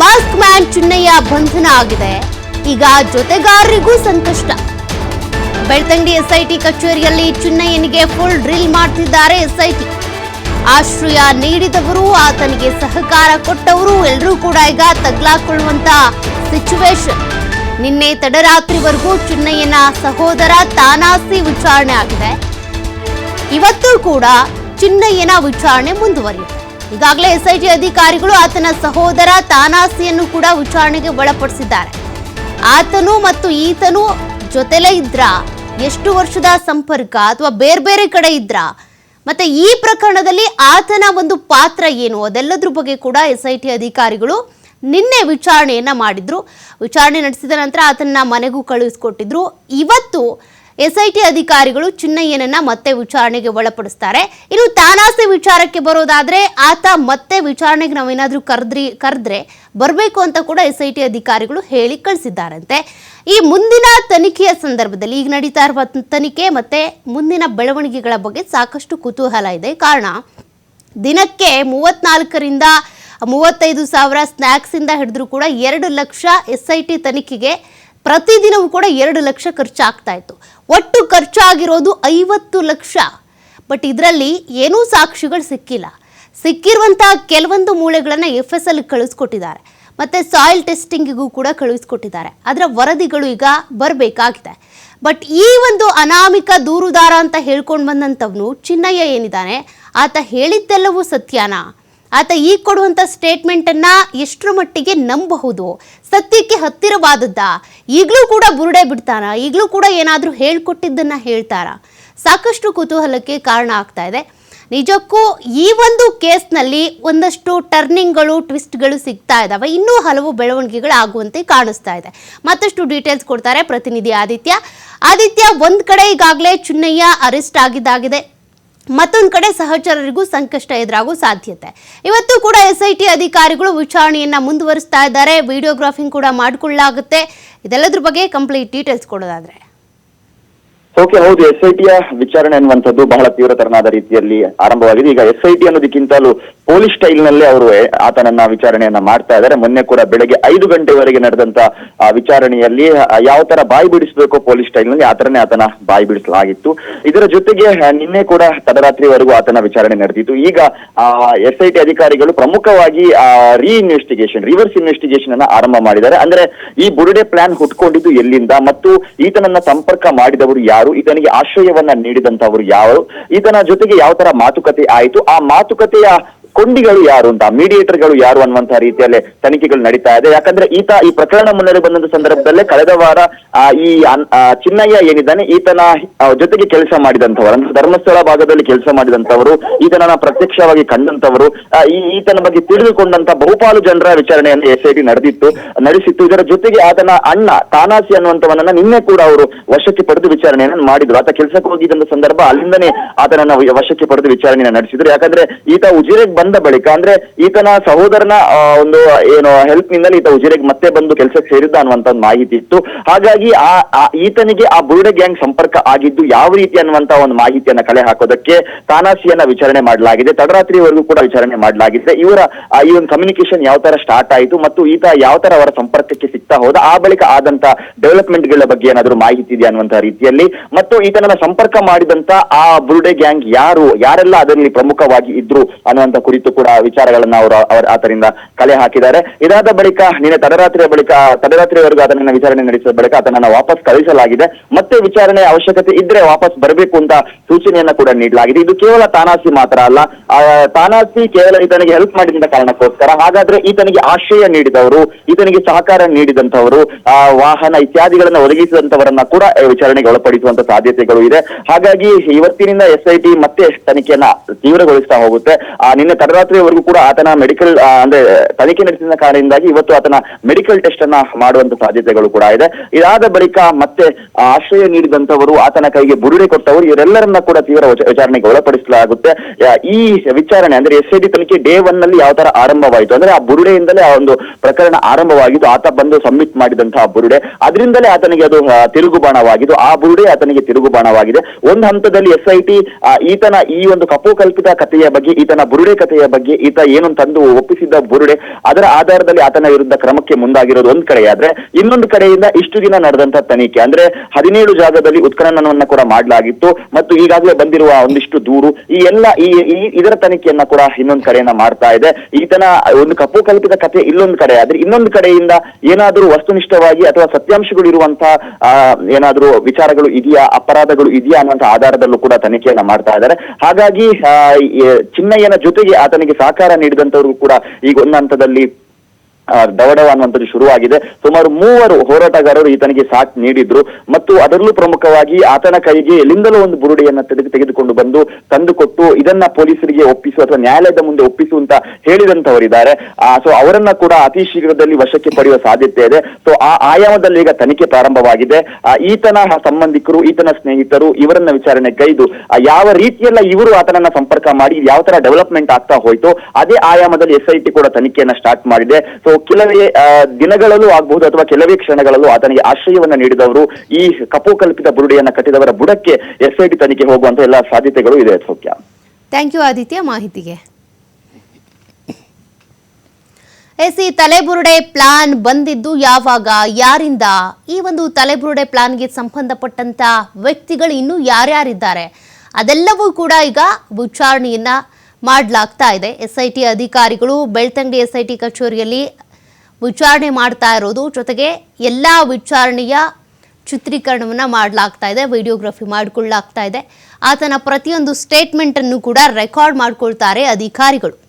Mask man Chinnaiah ಬಂಧನ ಆಗಿದೆ. ಈಗ ಜೊತೆಗಾರರಿಗೂ ಸಂಕಷ್ಟ. ಬೆಳ್ತಂಗಡಿ ಎಸ್ಐಟಿ ಕಚೇರಿಯಲ್ಲಿ ಚಿನ್ನಯ್ಯನಿಗೆ ಫುಲ್ ಡ್ರಿಲ್ ಮಾಡ್ತಿದ್ದಾರೆ ಎಸ್ಐಟಿ. ಆಶ್ರಯ ನೀಡಿದವರು, ಆತನಿಗೆ ಸಹಕಾರ ಕೊಟ್ಟವರು ಎಲ್ಲರೂ ಕೂಡ ಈಗ ತಗ್ಲಾಕೊಳ್ಳುವಂತ ಸಿಚುವೇಶನ್ ನಿನ್ನೆ ತಡರಾತ್ರಿವರೆಗೂ ಚಿನ್ನಯ್ಯನ ಸಹೋದರ ತಾನಾಸಿ ವಿಚಾರಣೆ ಆಗಿದೆ. ಇವತ್ತು ಕೂಡ ಚಿನ್ನಯ್ಯನ ವಿಚಾರಣೆ ಮುಂದುವರಿಯುತ್ತೆ. ಈಗಾಗಲೇ ಎಸ್ಐಟಿ ಅಧಿಕಾರಿಗಳು ಆತನ ಸಹೋದರ ತಾನಾಸಿಯನ್ನು ಕೂಡ ವಿಚಾರಣೆಗೆ ಒಳಪಡಿಸಿದ್ದಾರೆ. ಆತನು ಮತ್ತು ಈತನು ಜೊತೆಲೇ ಇದ್ರ, ಎಷ್ಟು ವರ್ಷದ ಸಂಪರ್ಕ ಅಥವಾ ಬೇರೆ ಬೇರೆ ಕಡೆ ಇದ್ರ, ಮತ್ತೆ ಈ ಪ್ರಕರಣದಲ್ಲಿ ಆತನ ಒಂದು ಪಾತ್ರ ಏನು? ಅದೆಲ್ಲದ್ರ ಬಗ್ಗೆ ಕೂಡ ಎಸ್ಐಟಿ ಅಧಿಕಾರಿಗಳು ನಿನ್ನೆ ವಿಚಾರಣೆಯನ್ನ ಮಾಡಿದ್ರು. ವಿಚಾರಣೆ ನಡೆಸಿದ ನಂತರ ಆತನ ಮನೆಗೂ ಕಳುಹಿಸಿಕೊಟ್ಟಿದ್ರು. ಇವತ್ತು ಎಸ್ಐಟಿ ಅಧಿಕಾರಿಗಳು ಚಿನ್ನಯ್ಯನನ್ನ ಮತ್ತೆ ವಿಚಾರಣೆಗೆ ಒಳಪಡಿಸ್ತಾರೆ. ಇನ್ನು ತಾನಾಸೆ ವಿಚಾರಕ್ಕೆ ಬರೋದಾದ್ರೆ ಆತ ಮತ್ತೆ ವಿಚಾರಣೆಗೆ ನಾವೇನಾದ್ರೂ ಕರೆದ್ರಿ, ಕರೆದ್ರೆ ಬರಬೇಕು ಅಂತ ಕೂಡ ಎಸ್ಐಟಿ ಅಧಿಕಾರಿಗಳು ಹೇಳಿ ಕಳಿಸಿದ್ದಾರಂತೆ. ಈ ಮುಂದಿನ ತನಿಖೆಯ ಸಂದರ್ಭದಲ್ಲಿ ಈಗ ನಡೀತಾ ಇರುವ ತನಿಖೆ ಮತ್ತೆ ಮುಂದಿನ ಬೆಳವಣಿಗೆಗಳ ಬಗ್ಗೆ ಸಾಕಷ್ಟು ಕುತೂಹಲ ಇದೆ. ಕಾರಣ ದಿನಕ್ಕೆ ಮೂವತ್ನಾಲ್ಕರಿಂದ ಮೂವತ್ತೈದು ಸಾವಿರ ಸ್ನ್ಯಾಕ್ಸಿಂದ ಹಿಡಿದ್ರು ಕೂಡ ಎರಡು ಲಕ್ಷ ಎಸ್ ಐ ಟಿ ತನಿಖೆಗೆ ಪ್ರತಿದಿನವೂ ಕೂಡ ಎರಡು ಲಕ್ಷ ಖರ್ಚಾಗ್ತಾ ಇತ್ತು. ಒಟ್ಟು ಖರ್ಚಾಗಿರೋದು ಐವತ್ತು ಲಕ್ಷ. ಬಟ್ ಇದರಲ್ಲಿ ಏನೂ ಸಾಕ್ಷಿಗಳು ಸಿಕ್ಕಿಲ್ಲ. ಸಿಕ್ಕಿರುವಂತಹ ಕೆಲವೊಂದು ಮೂಳೆಗಳನ್ನು ಎಫ್ ಎಸ್ ಎಲ್ ಕಳಿಸ್ಕೊಟ್ಟಿದ್ದಾರೆ. ಮತ್ತೆ ಸಾಯಿಲ್ ಟೆಸ್ಟಿಂಗಿಗೂ ಕೂಡ ಕಳುಹಿಸ್ಕೊಟ್ಟಿದ್ದಾರೆ ಅದರ ವರದಿಗಳು ಈಗ ಬರಬೇಕಾಗಿದೆ. ಬಟ್ ಈ ಒಂದು ಅನಾಮಿಕ ದೂರುದಾರ ಅಂತ ಹೇಳ್ಕೊಂಡು ಬಂದಂಥವ್ನು ಚಿನ್ನಯ್ಯ ಏನಿದ್ದಾನೆ? ಆತ ಹೇಳಿದ್ದೆಲ್ಲವೂ ಸತ್ಯನಾ? ಆತ ಈಗ ಕೊಡುವಂಥ ಸ್ಟೇಟ್ಮೆಂಟನ್ನು ಎಷ್ಟರ ಮಟ್ಟಿಗೆ ನಂಬಬಹುದು ಸತ್ಯಕ್ಕೆ ಹತ್ತಿರವಾದದ್ದ? ಈಗಲೂ ಕೂಡ ಬುರುಡೆ ಬಿಡ್ತಾನ ಈಗಲೂ ಕೂಡ ಏನಾದರೂ ಹೇಳ್ಕೊಟ್ಟಿದ್ದನ್ನು ಹೇಳ್ತಾರ? ಸಾಕಷ್ಟು ಕುತೂಹಲಕ್ಕೆ ಕಾರಣ ಆಗ್ತಾ ಇದೆ. ನಿಜಕ್ಕೂ ಈ ಒಂದು ಕೇಸ್ನಲ್ಲಿ ಒಂದಷ್ಟು ಟರ್ನಿಂಗ್ಗಳು, ಟ್ವಿಸ್ಟ್ಗಳು ಸಿಗ್ತಾ ಇದ್ದಾವೆ ಇನ್ನೂ ಹಲವು ಬೆಳವಣಿಗೆಗಳು ಆಗುವಂತೆ ಕಾಣಿಸ್ತಾ ಇದೆ. ಮತ್ತಷ್ಟು ಡೀಟೇಲ್ಸ್ ಕೊಡ್ತಾರೆ ಪ್ರತಿನಿಧಿ ಆದಿತ್ಯ. ಆದಿತ್ಯ ಒಂದು ಕಡೆ ಈಗಾಗಲೇ ಚುನ್ನಯ್ಯ ಅರೆಸ್ಟ್ ಆಗಿದ್ದಾಗಿದೆ. ಮತ್ತೊಂದು ಕಡೆ ಸಹಚರರಿಗೂ ಸಂಕಷ್ಟ ಎದುರಾಗೋ ಸಾಧ್ಯತೆ. ಇವತ್ತು ಕೂಡ ಎಸ್ಐಟಿ ಅಧಿಕಾರಿಗಳು ವಿಚಾರಣೆಯನ್ನ ಮುಂದುವರಿಸ್ತಾ ಇದ್ದಾರೆ. ವಿಡಿಯೋಗ್ರಾಫಿಂಗ್ ಕೂಡ ಮಾಡಿಕೊಳ್ಳಲಾಗುತ್ತೆ. ಇದೆಲ್ಲದ್ರ ಬಗ್ಗೆ ಕಂಪ್ಲೀಟ್ ಡೀಟೇಲ್ಸ್ ಕೊಡೋದಾದ್ರೆ. ಓಕೆ, ಹೌದು ಎಸ್ ಐ ವಿಚಾರಣೆ ಅನ್ನುವಂಥದ್ದು ಬಹಳ ತೀವ್ರತರನಾದ ರೀತಿಯಲ್ಲಿ ಆರಂಭವಾಗಿದೆ. ಈಗ ಎಸ್ ಐ ಅನ್ನೋದಕ್ಕಿಂತಲೂ ಪೊಲೀಸ್ ಸ್ಟೈಲ್ ನಲ್ಲೇ ಅವರು ಆತನನ್ನ ವಿಚಾರಣೆಯನ್ನ ಮಾಡ್ತಾ ಇದ್ದಾರೆ. ಮೊನ್ನೆ ಕೂಡ ಬೆಳಗ್ಗೆ ಐದು ಗಂಟೆವರೆಗೆ ನಡೆದಂತ ವಿಚಾರಣೆಯಲ್ಲಿ ಯಾವ ತರ ಬಾಯಿ ಬಿಡಿಸಬೇಕು ಪೊಲೀಸ್ ಸ್ಟೈಲ್ನಲ್ಲಿ ಆ ಆತನ ಬಾಯಿ ಬಿಡಿಸಲಾಗಿತ್ತು. ಇದರ ಜೊತೆಗೆ ನಿನ್ನೆ ಕೂಡ ತಡರಾತ್ರಿವರೆಗೂ ಆತನ ವಿಚಾರಣೆ ನಡೆದಿತ್ತು. ಈಗ ಎಸ್ ಐ ಅಧಿಕಾರಿಗಳು ಪ್ರಮುಖವಾಗಿ ರೀ ಇನ್ವೆಸ್ಟಿಗೇಷನ್ ರಿವರ್ಸ್ ಇನ್ವೆಸ್ಟಿಗೇಷನ್ ಅನ್ನ ಆರಂಭ ಮಾಡಿದ್ದಾರೆ. ಅಂದ್ರೆ ಈ ಬುರುಡೆ ಪ್ಲಾನ್ ಹುಟ್ಕೊಂಡಿದ್ದು ಎಲ್ಲಿಂದ, ಮತ್ತು ಈತನನ್ನ ಸಂಪರ್ಕ ಮಾಡಿದವರು ಯಾರು? ಈತನಿಗೆ ಆಶ್ರಯವನ್ನ ನೀಡಿದಂತವರು ಯಾರು? ಈತನ ಜೊತೆಗೆ ಯಾವ ತರ ಮಾತುಕತೆ ಆಯಿತು? ಆ ಮಾತುಕತೆಯ ಕೊಂಡಿಗಳು ಯಾರು ಅಂತ ಮೀಡಿಯೇಟರ್ಗಳು ಯಾರು ಅನ್ನುವಂತಹ ರೀತಿಯಲ್ಲಿ ತನಿಖೆಗಳು ನಡೀತಾ ಇದೆ. ಯಾಕಂದ್ರೆ ಈತ ಈ ಪ್ರಕರಣ ಮುನ್ನಡೆ ಬಂದಂತ ಸಂದರ್ಭದಲ್ಲೇ ಕಳೆದ ವಾರ ಈ ಚಿನ್ನಯ್ಯ ಏನಿದ್ದಾನೆ, ಈತನ ಜೊತೆಗೆ ಕೆಲಸ ಮಾಡಿದಂತವರು ಅಂದ್ರೆ ಧರ್ಮಸ್ಥಳ ಭಾಗದಲ್ಲಿ ಕೆಲಸ ಮಾಡಿದಂತವರು ಈತನನ್ನ ಪ್ರತ್ಯಕ್ಷವಾಗಿ ಕಂಡಂತವರು ಈತನ ಬಗ್ಗೆ ತಿಳಿದುಕೊಂಡಂತ ಬಹುಪಾಲು ಜನರ ವಿಚಾರಣೆಯನ್ನು ಎಸ್ ಐ ಟಿ ನಡೆದಿತ್ತು, ನಡೆಸಿತ್ತು. ಇದರ ಜೊತೆಗೆ ಆತನ ಅಣ್ಣ, ತಾನಾಸಿ ಅನ್ನುವಂತವನನ್ನ ನಿನ್ನೆ ಕೂಡ ಅವರು ವಶಕ್ಕೆ ಪಡೆದು ವಿಚಾರಣೆಯನ್ನು ಮಾಡಿದ್ರು. ಆತ ಕೆಲಸಕ್ಕೆ ಹೋಗಿದ್ದಂತ ಸಂದರ್ಭ ಅಲ್ಲಿಂದನೇ ಆತನನ್ನ ವಶಕ್ಕೆ ಪಡೆದು ವಿಚಾರಣೆಯನ್ನು ನಡೆಸಿದ್ರು. ಯಾಕಂದ್ರೆ ಈತ ಉಜಿರೆಗೆ ಬಂದ ಬಳಿಕ, ಅಂದ್ರೆ ಈತನ ಸಹೋದರನ ಒಂದು, ಏನು ಹೆಲ್ಪ್ ನಿಂದಲೇ ಈತ ಉಜಿರೆಗೆ ಮತ್ತೆ ಬಂದು ಕೆಲಸಕ್ಕೆ ಸೇರಿದ್ದ ಅನ್ನುವಂತ ಒಂದು ಮಾಹಿತಿ ಇತ್ತು. ಹಾಗಾಗಿ ಆ ಈತನಿಗೆ ಆ ಬುರುಡೆ ಗ್ಯಾಂಗ್ ಸಂಪರ್ಕ ಆಗಿದ್ದು ಯಾವ ರೀತಿ ಅನ್ನುವಂತ ಒಂದು ಮಾಹಿತಿಯನ್ನ ಕಲೆ ಹಾಕೋದಕ್ಕೆ ತಾನಾಸಿಯನ್ನ ವಿಚಾರಣೆ ಮಾಡಲಾಗಿದೆ. ತಡರಾತ್ರಿವರೆಗೂ ಕೂಡ ವಿಚಾರಣೆ ಮಾಡಲಾಗಿದೆ. ಇವರ ಈ ಒಂದು ಕಮ್ಯುನಿಕೇಶನ್ ಯಾವ ತರ ಸ್ಟಾರ್ಟ್ ಆಯಿತು ಮತ್ತು ಈತ ಯಾವ ತರ ಅವರ ಸಂಪರ್ಕಕ್ಕೆ ಸಿಗ್ತಾ ಹೋದ, ಆ ಬಳಿಕ ಆದಂತ ಡೆವಲಪ್ಮೆಂಟ್ಗಳ ಬಗ್ಗೆ ಏನಾದರೂ ಮಾಹಿತಿ ಇದೆ ಅನ್ನುವಂತ ರೀತಿಯಲ್ಲಿ. ಮತ್ತು ಈತನನ್ನ ಸಂಪರ್ಕ ಮಾಡಿದಂತ ಆ ಬುರುಡೆ ಗ್ಯಾಂಗ್ ಯಾರು, ಯಾರೆಲ್ಲ ಅದರಲ್ಲಿ ಪ್ರಮುಖವಾಗಿ ಇದ್ರು ಅನ್ನುವಂತ ಕುರಿತು ಕೂಡ ವಿಚಾರಗಳನ್ನ ಅವರು ಆತನಿಂದ ಕಲೆ ಹಾಕಿದ್ದಾರೆ. ಇದಾದ ಬಳಿಕ ನಿನ್ನೆ ತಡರಾತ್ರಿಯ ಬಳಿಕ ತಡರಾತ್ರಿವರೆಗೂ ಅದನ್ನ ವಿಚಾರಣೆ ನಡೆಸಿದ ಬಳಿಕ ಆತನನ್ನ ವಾಪಸ್ ಕಳಿಸಲಾಗಿದೆ ಮತ್ತೆ ವಿಚಾರಣೆ ಅವಶ್ಯಕತೆ ಇದ್ರೆ ವಾಪಸ್ ಬರಬೇಕು ಅಂತ ಸೂಚನೆಯನ್ನ ಕೂಡ ನೀಡಲಾಗಿದೆ. ಇದು ಕೇವಲ ತಾನಾಸಿ ಮಾತ್ರ ಅಲ್ಲ ತಾನಾಸಿ ಕೇವಲ ಈತನಿಗೆ ಹೆಲ್ಪ್ ಮಾಡಿದ ಕಾರಣಕ್ಕೋಸ್ಕರ ಹಾಗಾದ್ರೆ ಈತನಿಗೆ ಆಶ್ರಯ ನೀಡಿದವರು ಈತನಿಗೆ ಸಹಕಾರ ನೀಡಿದಂತವರು ಆ, ವಾಹನ ಇತ್ಯಾದಿಗಳನ್ನ ಒದಗಿಸಿದಂತವರನ್ನ ಕೂಡ ವಿಚಾರಣೆಗೆ ಒಳಪಡಿಸುವಂತ ಸಾಧ್ಯತೆಗಳು ಇದೆ. ಹಾಗಾಗಿ ಇವತ್ತಿನಿಂದ ಎಸ್ಐಟಿ ಮತ್ತೆ ತನಿಖೆಯನ್ನ ತೀವ್ರಗೊಳಿಸ್ತಾ ಹೋಗುತ್ತೆ. ಆ, ನಿನ್ನೆ ತಡರಾತ್ರಿವರೆಗೂ ಕೂಡ ಆತನ ಮೆಡಿಕಲ್ ಅಂದ್ರೆ ತನಿಖೆ ನಡೆಸಿದ ಕಾರಣದಿಂದಾಗಿ ಇವತ್ತು ಆತನ ಮೆಡಿಕಲ್ ಟೆಸ್ಟ್ ಅನ್ನ ಮಾಡುವಂತ ಸಾಧ್ಯತೆಗಳು ಕೂಡ ಇದೆ. ಇದಾದ ಬಳಿಕ ಮತ್ತೆ ಆಶ್ರಯ ನೀಡಿದಂತವರು ಆತನ ಕೈಗೆ ಬುರುಡೆ ಕೊಟ್ಟವರು ಇವರೆಲ್ಲರನ್ನ ಕೂಡ ತೀವ್ರ ವಿಚ- ವಿಚಾರಣೆಗೆ ಒಳಪಡಿಸಲಾಗುತ್ತೆ. ಈ ವಿಚಾರಣೆ, ಅಂದ್ರೆ ಎಸ್ ಐ ಟಿ ತನಿಖೆ ಡೇ ಒನ್ನಲ್ಲಿ ಯಾವ ತರ ಆರಂಭವಾಯಿತು? ಅಂದ್ರೆ ಆ ಬುರುಡೆಯಿಂದಲೇ ಆ ಒಂದು ಪ್ರಕರಣ ಆರಂಭವಾಗಿದ್ದು ಆತ ಬಂದು ಸಬ್ಮಿಟ್ ಮಾಡಿದಂತಹ ಬುರುಡೆ. ಅದರಿಂದಲೇ ಆತನಿಗೆ ಅದು ತಿರುಗು ಬಾಣವಾಗಿದ್ದು ಆ ಬುರುಡೆ ಆತನಿಗೆ ತಿರುಗುಬಾಣವಾಗಿದೆ. ಒಂದು ಹಂತದಲ್ಲಿ ಎಸ್ ಐ ಟಿ ಈತನ ಈ ಒಂದು ಕಪೋಕಲ್ಪಿತ ಕಥೆಯ ಬಗ್ಗೆ ಈತನ ಬುರುಡೆ ಕಥೆ ಗೌಪ್ಯತೆಯ ಬಗ್ಗೆ ಈತ ಏನು ತಂದು ಒಪ್ಪಿಸಿದ್ದ ಬುರುಡೆ, ಅದರ ಆಧಾರದಲ್ಲಿ ಆತನ ವಿರುದ್ಧ ಕ್ರಮಕ್ಕೆ ಮುಂದಾಗಿರೋದು ಒಂದ್ ಕಡೆ ಆದ್ರೆ, ಇನ್ನೊಂದು ಕಡೆಯಿಂದ ಇಷ್ಟು ದಿನ ನಡೆದಂತ ತನಿಖೆ. ಅಂದ್ರೆ ಹದಿನೇಳು ಜಾಗದಲ್ಲಿ ಉತ್ಖನನವನ್ನ ಕೂಡ ಮಾಡಲಾಗಿತ್ತು ಮತ್ತು ಈಗಾಗಲೇ ಬಂದಿರುವ ಒಂದಿಷ್ಟು ದೂರು, ಈ ಎಲ್ಲ ಈ ಇದರ ತನಿಖೆಯನ್ನ ಕೂಡ ಇನ್ನೊಂದು ಕಡೆಯನ್ನ ಮಾಡ್ತಾ ಇದೆ. ಈತನ ಒಂದು ಕಪ್ಪು ಕಲ್ಪಿತ ಕಥೆ ಇಲ್ಲೊಂದು ಕಡೆ ಆದ್ರೆ, ಇನ್ನೊಂದು ಕಡೆಯಿಂದ ಏನಾದರೂ ವಸ್ತುನಿಷ್ಠವಾಗಿ ಅಥವಾ ಸತ್ಯಾಂಶಗಳು ಇರುವಂತಹ ಏನಾದರೂ ವಿಚಾರಗಳು ಇದೆಯಾ, ಅಪರಾಧಗಳು ಇದೆಯಾ ಅನ್ನುವಂತ ಆಧಾರದಲ್ಲೂ ಕೂಡ ತನಿಖೆಯನ್ನ ಮಾಡ್ತಾ ಇದ್ದಾರೆ. ಹಾಗಾಗಿ ಚಿನ್ನಯ್ಯನ ಜೊತೆಗೆ ಆತನಿಗೆ ಸಹಕಾರ ನೀಡಿದಂತವ್ರಿಗೂ ಕೂಡ ಈಗ ಒಂದು ಹಂತದಲ್ಲಿ ದವಡವ ಅನ್ನುವಂಥದ್ದು ಶುರುವಾಗಿದೆ. ಸುಮಾರು ಮೂವರು ಹೋರಾಟಗಾರರು ಈತನಿಗೆ ಸಾಥ್ ನೀಡಿದ್ರು. ಮತ್ತು ಅದರಲ್ಲೂ ಪ್ರಮುಖವಾಗಿ ಆತನ ಕೈಗೆ ಎಲ್ಲಿಂದಲೂ ಒಂದು ಬುರುಡೆಯನ್ನ ತೆಗೆದು ತೆಗೆದುಕೊಂಡು ಬಂದು ತಂದುಕೊಟ್ಟು ಇದನ್ನ ಪೊಲೀಸರಿಗೆ ಒಪ್ಪಿಸು ಅಥವಾ ನ್ಯಾಯಾಲಯದ ಮುಂದೆ ಒಪ್ಪಿಸು ಅಂತ ಹೇಳಿದಂತವರಿದ್ದಾರೆ ಸೊ ಅವರನ್ನ ಕೂಡ ಅತಿ ಶೀಘ್ರದಲ್ಲಿ ವಶಕ್ಕೆ ಪಡೆಯುವ ಸಾಧ್ಯತೆ ಇದೆ. ಸೊ ಆ ಆಯಾಮದಲ್ಲಿ ಈಗ ತನಿಖೆ ಪ್ರಾರಂಭವಾಗಿದೆ. ಆ, ಈತನ ಸಂಬಂಧಿಕರು ಈತನ ಸ್ನೇಹಿತರು ಇವರನ್ನ ವಿಚಾರಣೆ ಕೈದು ಯಾವ ರೀತಿಯೆಲ್ಲ ಇವರು ಆತನನ್ನ ಸಂಪರ್ಕ ಮಾಡಿ ಯಾವ ತರ ಡೆವಲಪ್ಮೆಂಟ್ ಆಗ್ತಾ ಹೋಯ್ತು ಅದೇ ಆಯಾಮದಲ್ಲಿ ಎಸ್ ಐ ಟಿ ಕೂಡ ತನಿಖೆಯನ್ನ ಸ್ಟಾರ್ಟ್ ಮಾಡಿದೆ. ಸೊ ಕೆಲವೇ ದಿನಗಳಲ್ಲೂ ಆಗಬಹುದು ಅಥವಾ ಕೆಲವೇ ಕ್ಷಣಗಳಲ್ಲೂ ಆತನಿಗೆ ಆಶ್ರಯವನ್ನ ನೀಡಿದವರು ಈ ಕಪು ಕಲ್ಪಿತ ಬುರುಡೆಯನ್ನ ಕಟ್ಟಿದವರ ಬುಡಕ್ಕೆ ಎಸ್ಐಟಿ ತನಿಖೆ ಹೋಗುವಂತ ಎಲ್ಲ ಸಾಧ್ಯತೆಗಳು ಇದೆ, ಸೌಖ್ಯ. ಥ್ಯಾಂಕ್ ಯು ಆದಿತ್ಯ, ಮಾಹಿತಿಗೆ. ಎಸ್, ಈ ತಲೆಬುರುಡೆ ಪ್ಲಾನ್ ಬಂದಿದ್ದು ಯಾವಾಗ, ಯಾರಿಂದ? ಈ ಒಂದು ತಲೆಬುರುಡೆ ಪ್ಲಾನ್ಗೆ ಸಂಬಂಧಪಟ್ಟಂತ ವ್ಯಕ್ತಿಗಳು ಇನ್ನೂ ಯಾರ್ಯಾರಿದ್ದಾರೆ? ಅದೆಲ್ಲವೂ ಕೂಡ ಈಗ ವಿಚಾರಣೆಯನ್ನ ಮಾಡಲಾಗ್ತಾ ಇದೆ. ಎಸ್ ಐ ಟಿ ಅಧಿಕಾರಿಗಳು, ಬೆಳ್ತಂಗಡಿ ಎಸ್ ಐ ಟಿ ಕಚೇರಿಯಲ್ಲಿ ವಿಚಾರಣೆ ಮಾಡ್ತಾ ಇರೋದು. ಜೊತೆಗೆ ಎಲ್ಲ ವಿಚಾರಣೆಯ ಚಿತ್ರೀಕರಣವನ್ನು ಮಾಡಲಾಗ್ತಾ ಇದೆ, ವಿಡಿಯೋಗ್ರಫಿ ಮಾಡಿಕೊಳ್ಳಲಾಗ್ತಾ ಇದೆ. ಆತನ ಪ್ರತಿಯೊಂದು ಸ್ಟೇಟ್ಮೆಂಟನ್ನು ಕೂಡ ರೆಕಾರ್ಡ್ ಮಾಡ್ಕೊಳ್ತಾರೆ ಅಧಿಕಾರಿಗಳು.